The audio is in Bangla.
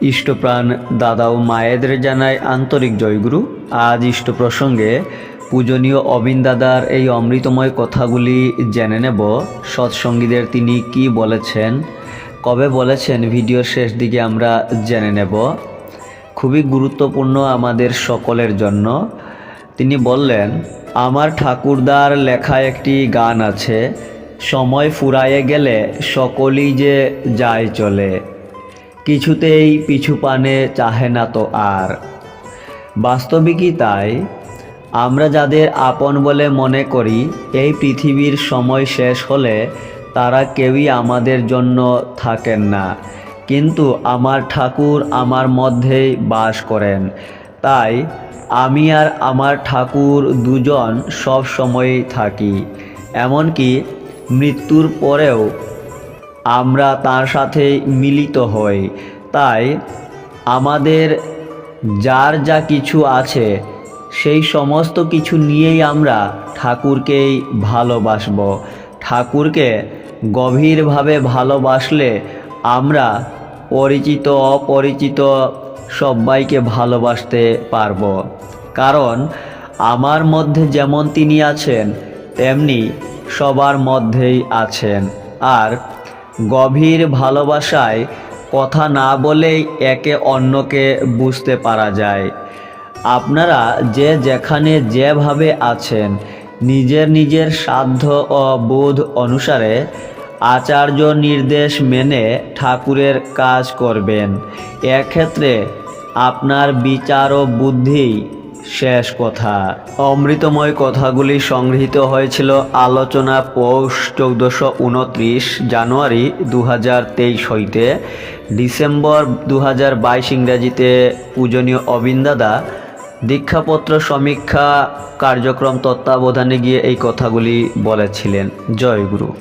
ইষ্টপ্রাণ দাদা ও মায়েদের জানায় আন্তরিক জয়গুরু। আজ ইষ্ট প্রসঙ্গে পূজনীয় অবিন দাদার এই অমৃতময় কথাগুলি জেনে নেব। সৎসঙ্গীদের তিনি কি বলেছেন, কবে বলেছেন ভিডিওর শেষ দিকে আমরা জেনে নেব। খুবই গুরুত্বপূর্ণ আমাদের সকলের জন্য। তিনি বললেন, আমার ঠাকুরদার লেখা একটি গান আছে, সময় ফুরায়ে গেলে সকলই যে যায় চলে কিছুতেই পিছু পানে চাহে না তো আর। বাস্তবিকই তাই, আমরা যাদের আপন বলে মনে করি, এই পৃথিবীর সময় শেষ হলে তারা কেউই আমাদের জন্য থাকেন না। কিন্তু আমার ঠাকুর আমার মধ্যেই বাস করেন। তাই আমি আর আমার ঠাকুর দুজন সব সময়ই থাকি। এমনকি মৃত্যুর পরেও আমরা তার সাথে মিলিত হই। তাই আমাদের যার যা কিছু আছে, সেই সমস্ত কিছু নিয়েই আমরা ঠাকুরকেই ভালোবাসব। ঠাকুরকে গভীরভাবে ভালোবাসলে আমরা পরিচিত, অপরিচিত সবাইকে ভালোবাসতে পারব। কারণ আমার মধ্যে যেমন তিনি আছেন, তেমনি সবার মধ্যেই আছেন। আর গভীর ভালোবাসায় কথা না বলেই একে অন্যকে বুঝতে পারা যায়। আপনারা যে যেখানে যেভাবে আছেন, নিজের নিজের সাধ্য ও বোধ অনুসারে আচার্য নির্দেশ মেনে ঠাকুরের কাজ করবেন। এক্ষেত্রে আপনার বিচার ও বুদ্ধি শেষ কথা। অমৃতময় কথাগুলি সংগৃহীত হয়েছিল আলোচনা পৌষ চৌদ্দশো উনত্রিশ জানুয়ারি দু তেইশ হইতে। ডিসেম্বর দু হাজার বাইশ ইংরাজিতে পূজনীয় অবিন্দাদা, দীক্ষাপত্র সমীক্ষা, কার্যক্রম তত্ত্বাবধানে গিয়ে এই কথাগুলি বলেছিলেন। জয় গুরু।